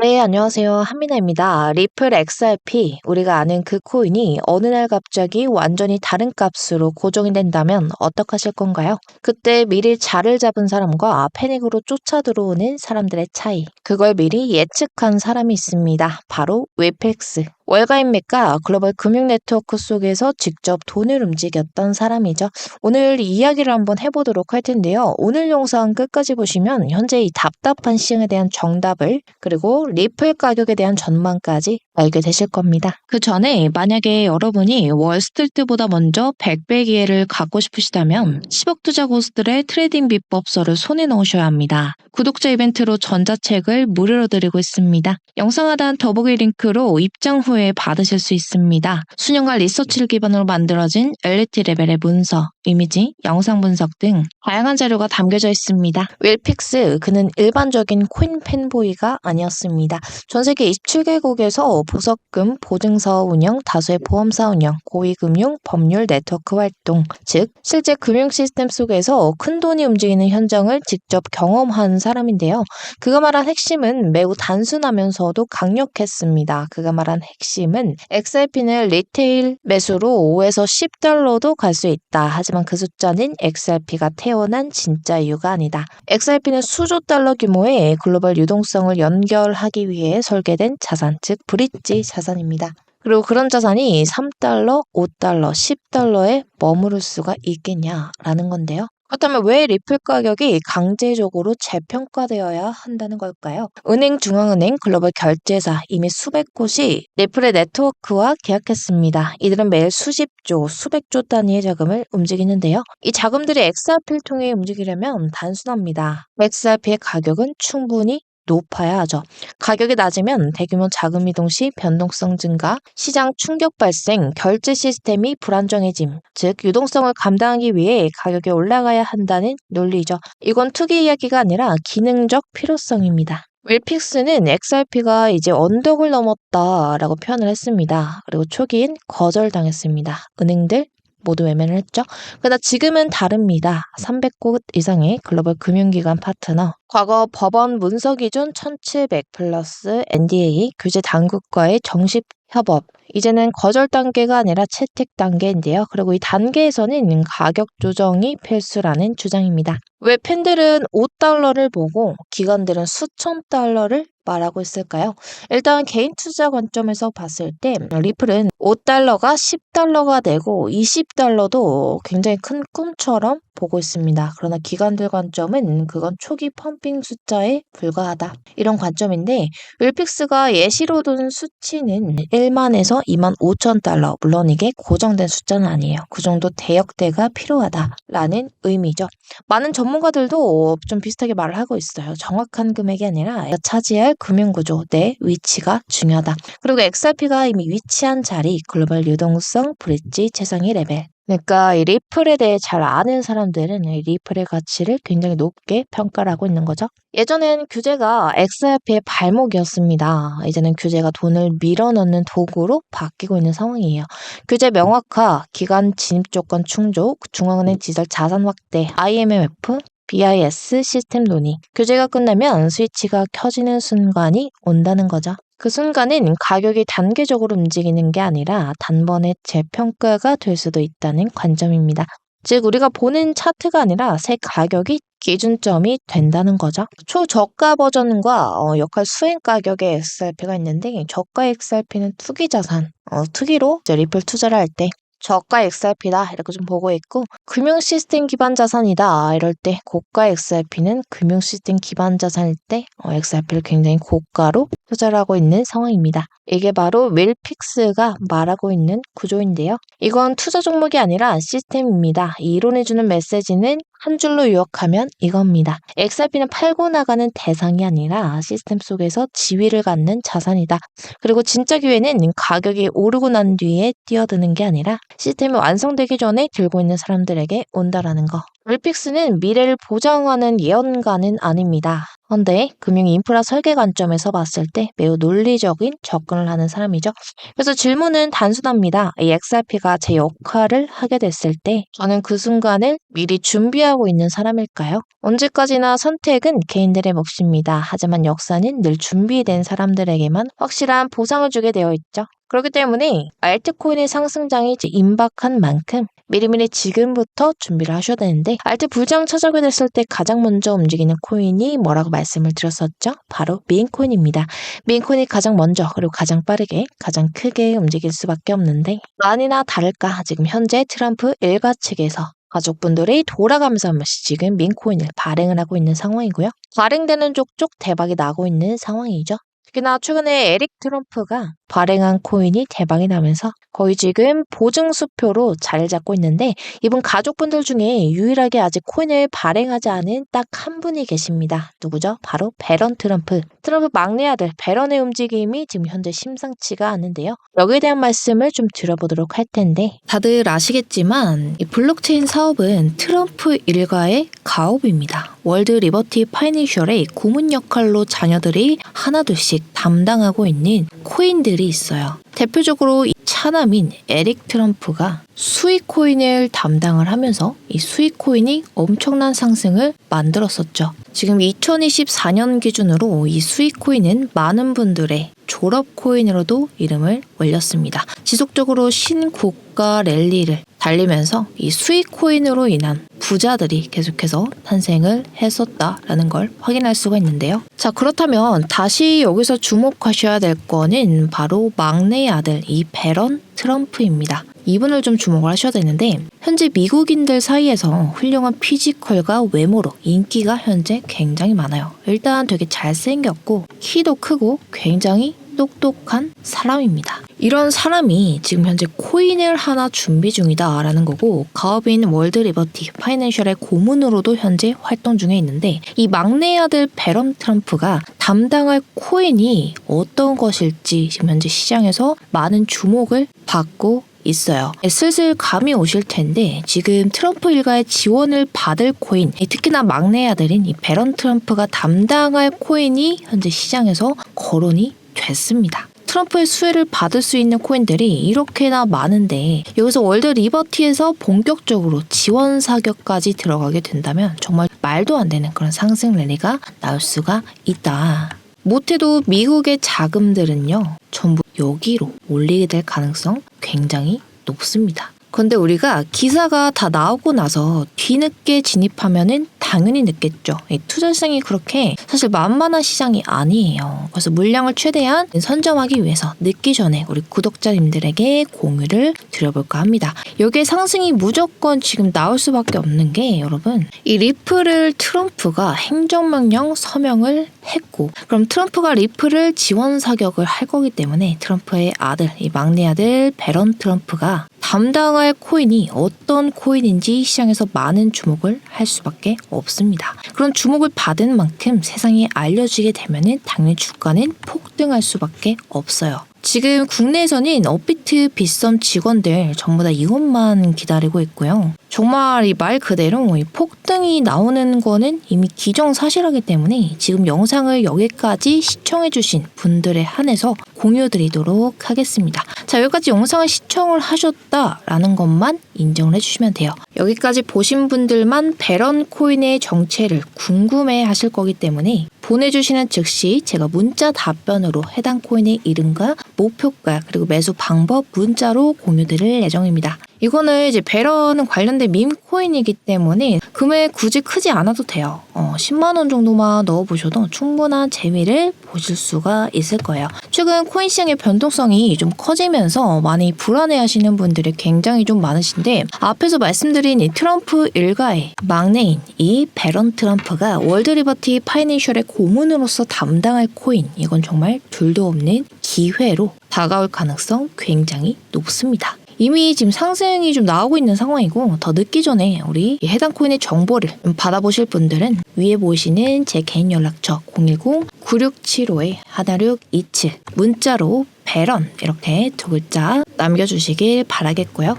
네, 안녕하세요. 한민아입니다. 리플 XRP, 우리가 아는 그 코인이 어느 날 갑자기 완전히 다른 값으로 고정이 된다면 어떡하실 건가요? 그때 미리 자를 잡은 사람과 패닉으로 쫓아 들어오는 사람들의 차이. 그걸 미리 예측한 사람이 있습니다. 바로 웨펙스. 월가인 맥과 글로벌 금융 네트워크 속에서 직접 돈을 움직였던 사람이죠. 오늘 이야기를 한번 해보도록 할 텐데요. 오늘 영상 끝까지 보시면 현재 이 답답한 시장에 대한 정답을 그리고 리플 가격에 대한 전망까지 알게 되실 겁니다. 그 전에 만약에 여러분이 월스트리트보다 먼저 100배 기회를 갖고 싶으시다면 10억 투자 고수들의 트레이딩 비법서를 손에 넣으셔야 합니다. 구독자 이벤트로 전자책을 무료로 드리고 있습니다. 영상 하단 더보기 링크로 입장 후에 받으실 수 있습니다. 수년간 리서치를 기반으로 만들어진 엘리트 레벨의 문서, 이미지, 영상 분석 등 다양한 자료가 담겨져 있습니다. 윌픽스, 그는 일반적인 코인 팬보이가 아니었습니다. 전 세계 27개국에서 보석금, 보증서 운영, 다수의 보험사 운영, 고위금융, 법률 네트워크 활동, 즉 실제 금융 시스템 속에서 큰 돈이 움직이는 현장을 직접 경험한 사람인데요. 그가 말한 핵심은 매우 단순하면서도 강력했습니다. 그가 말한 핵심은 XRP는 리테일 매수로 5에서 10달러도 갈 수 있다. 하지 만 그 숫자는 XRP가 태어난 진짜 이유가 아니다. XRP는 수조 달러 규모의 글로벌 유동성을 연결하기 위해 설계된 자산, 즉 브릿지 자산입니다. 그리고 그런 자산이 3달러, 5달러, 10달러에 머무를 수가 있겠냐라는 건데요. 그렇다면 왜 리플 가격이 강제적으로 재평가되어야 한다는 걸까요? 은행, 중앙은행, 글로벌 결제사 이미 수백 곳이 리플의 네트워크와 계약했습니다. 이들은 매일 수십 조, 수백 조 단위의 자금을 움직이는데요. 이 자금들이 XRP를 통해 움직이려면 단순합니다. XRP의 가격은 충분히 높아야 하죠. 가격이 낮으면 대규모 자금 이동 시 변동성 증가, 시장 충격 발생, 결제 시스템이 불안정해짐, 즉 유동성을 감당하기 위해 가격이 올라가야 한다는 논리죠. 이건 투기 이야기가 아니라 기능적 필요성입니다. 윌픽스는 XRP가 이제 언덕을 넘었다라고 표현을 했습니다. 그리고 초기엔 거절당했습니다. 은행들, 모두 외면을 했죠. 그러나 지금은 다릅니다. 300곳 이상의 글로벌 금융기관 파트너, 과거 법원 문서 기준 1700 플러스 NDA 규제 당국과의 정식 협업, 이제는 거절 단계가 아니라 채택 단계인데요. 그리고 이 단계에서는 가격 조정이 필수라는 주장입니다. 왜 팬들은 5달러를 보고 기관들은 수천 달러를 말하고 있을까요? 일단 개인 투자 관점에서 봤을 때 리플은 5달러가 10달러가 되고 20달러도 굉장히 큰 꿈처럼 보고 있습니다. 그러나 기관들 관점은 그건 초기 펌핑 숫자에 불과하다. 이런 관점인데 윌픽스가 예시로 둔 수치는 1만에서 2만 5천 달러. 물론 이게 고정된 숫자는 아니에요. 그 정도 대역대가 필요하다라는 의미죠. 많은 전문가들도 좀 비슷하게 말을 하고 있어요. 정확한 금액이 아니라 차지할 금융구조, 내 위치가 중요하다. 그리고 XRP가 이미 위치한 자리, 글로벌 유동성, 브릿지, 최상위 레벨, 그러니까 이 리플에 대해 잘 아는 사람들은 이 리플의 가치를 굉장히 높게 평가를 하고 있는 거죠. 예전엔 규제가 XRP의 발목이었습니다. 이제는 규제가 돈을 밀어넣는 도구로 바뀌고 있는 상황이에요. 규제 명확화, 기간 진입 조건 충족, 중앙은행 지절 자산 확대, IMF, BIS 시스템 논의. 규제가 끝나면 스위치가 켜지는 순간이 온다는 거죠. 그 순간엔 가격이 단계적으로 움직이는 게 아니라 단번에 재평가가 될 수도 있다는 관점입니다. 즉 우리가 보는 차트가 아니라 새 가격이 기준점이 된다는 거죠. 초저가 버전과 어, 역할 수행 가격의 XRP가 있는데 저가 XRP는 투기 자산, 어, 투기로 리플 투자를 할 때 저가 XRP다 이렇게 좀 보고 있고 금융 시스템 기반 자산이다 이럴 때 고가 XRP는 금융 시스템 기반 자산일 때 어, XRP를 굉장히 고가로 투자를 하고 있는 상황입니다. 이게 바로 윌픽스가 말하고 있는 구조인데요. 이건 투자 종목이 아니라 시스템입니다. 이 이론해주는 메시지는 한 줄로 요약하면 이겁니다. XRP는 팔고 나가는 대상이 아니라 시스템 속에서 지위를 갖는 자산이다. 그리고 진짜 기회는 가격이 오르고 난 뒤에 뛰어드는 게 아니라 시스템이 완성되기 전에 들고 있는 사람들에게 온다라는 거. 울픽스는 미래를 보장하는 예언가는 아닙니다. 그런데 금융 인프라 설계 관점에서 봤을 때 매우 논리적인 접근을 하는 사람이죠. 그래서 질문은 단순합니다. 이 XRP가 제 역할을 하게 됐을 때 저는 그 순간을 미리 준비하고 있는 사람일까요? 언제까지나 선택은 개인들의 몫입니다. 하지만 역사는 늘 준비된 사람들에게만 확실한 보상을 주게 되어 있죠. 그렇기 때문에 알트코인의 상승장이 임박한 만큼 미리미리 지금부터 준비를 하셔야 되는데 알트 불장 찾아오게 됐을 때 가장 먼저 움직이는 코인이 뭐라고 말씀을 드렸었죠? 바로 미인코인입니다. 미인코인이 가장 먼저 그리고 가장 빠르게 가장 크게 움직일 수밖에 없는데 아니나 다를까 지금 현재 트럼프 일가 측에서 가족분들이 돌아가면서 한 번씩 지금 민코인을 발행을 하고 있는 상황이고요. 발행되는 족족 대박이 나고 있는 상황이죠. 특히나 최근에 에릭 트럼프가 발행한 코인이 대박이 나면서 거의 지금 보증수표로 자리를 잡고 있는데 이분 가족분들 중에 유일하게 아직 코인을 발행하지 않은 딱 한 분이 계십니다. 누구죠? 바로 베런 트럼프. 트럼프 막내 아들 베런의 움직임이 지금 현재 심상치가 않은데요. 여기에 대한 말씀을 좀 드려보도록 할 텐데 다들 아시겠지만 이 블록체인 사업은 트럼프 일가의 가업입니다. 월드 리버티 파이낸셜의 고문 역할로 자녀들이 하나둘씩 담당하고 있는 코인들이 있어요. 대표적으로 이 차남인 에릭 트럼프가 수익 코인을 담당을 하면서 이 수익 코인이 엄청난 상승을 만들었었죠. 지금 2024년 기준으로 이 수익 코인은 많은 분들의 졸업 코인으로도 이름을 올렸습니다. 지속적으로 신고가 랠리를 달리면서 이 수익 코인으로 인한 부자들이 계속해서 탄생을 했었다라는 걸 확인할 수가 있는데요. 자, 그렇다면 다시 여기서 주목하셔야 될 거는 바로 막내 아들 이 베런 트럼프입니다. 이분을 좀 주목을 하셔야 되는데 현재 미국인들 사이에서 훌륭한 피지컬과 외모로 인기가 현재 굉장히 많아요. 일단 되게 잘생겼고 키도 크고 굉장히 똑똑한 사람입니다. 이런 사람이 지금 현재 코인을 하나 준비 중이다라는 거고 가업인 월드 리버티 파이낸셜의 고문으로도 현재 활동 중에 있는데 이 막내 아들 베럼 트럼프가 담당할 코인이 어떤 것일지 지금 현재 시장에서 많은 주목을 받고 있어요. 슬슬 감이 오실 텐데 지금 트럼프 일가의 지원을 받을 코인, 특히나 막내 아들인 이 베런 트럼프가 담당할 코인이 현재 시장에서 거론이 됐습니다. 트럼프의 수혜를 받을 수 있는 코인들이 이렇게나 많은데 여기서 월드 리버티에서 본격적으로 지원 사격까지 들어가게 된다면 정말 말도 안 되는 그런 상승 랠리가 나올 수가 있다. 못해도 미국의 자금들은요 전부 여기로 올리게 될 가능성 굉장히 높습니다. 근데 우리가 기사가 다 나오고 나서 뒤늦게 진입하면은 당연히 늦겠죠. 이 투자성이 그렇게 사실 만만한 시장이 아니에요. 그래서 물량을 최대한 선점하기 위해서 늦기 전에 우리 구독자님들에게 공유를 드려볼까 합니다. 여기에 상승이 무조건 지금 나올 수밖에 없는 게 여러분 이 리플을 트럼프가 행정명령 서명을 했고 그럼 트럼프가 리플을 지원 사격을 할 거기 때문에 트럼프의 아들 이 막내 아들 베런 트럼프가 담당할 코인이 어떤 코인인지 시장에서 많은 주목을 할 수밖에 없습니다. 그런 주목을 받은 만큼 세상에 알려지게 되면은 당연히 주가는 폭등할 수밖에 없어요. 지금 국내에서는 업비트 빗썸 직원들 전부 다 이것만 기다리고 있고요. 정말 이말 그대로 이 폭등이 나오는 거는 이미 기정사실하기 때문에 지금 영상을 여기까지 시청해주신 분들에 한해서 공유드리도록 하겠습니다. 자, 여기까지 영상을 시청을 하셨다라는 것만 인정을 해주시면 돼요. 여기까지 보신 분들만 베런 코인의 정체를 궁금해 하실 거기 때문에 보내주시는 즉시 제가 문자 답변으로 해당 코인의 이름과 목표가 그리고 매수 방법 문자로 공유드릴 예정입니다. 이거는 이제 베런은 관련된 밈 코인이기 때문에 금액 굳이 크지 않아도 돼요. 어, 10만 원 정도만 넣어보셔도 충분한 재미를 보실 수가 있을 거예요. 최근 코인 시장의 변동성이 좀 커지면서 많이 불안해하시는 분들이 굉장히 좀 많으신데 앞에서 말씀드린 이 트럼프 일가의 막내인 이 베런 트럼프가 월드 리버티 파이낸셜의 고문으로서 담당할 코인 이건 정말 둘도 없는 기회로 다가올 가능성 굉장히 높습니다. 이미 지금 상승이 좀 나오고 있는 상황이고 더 늦기 전에 우리 이 해당 코인의 정보를 좀 받아보실 분들은 위에 보이시는 제 개인 연락처 010-9675에 하나육 27 문자로 배런 이렇게 두 글자 남겨주시길 바라겠고요.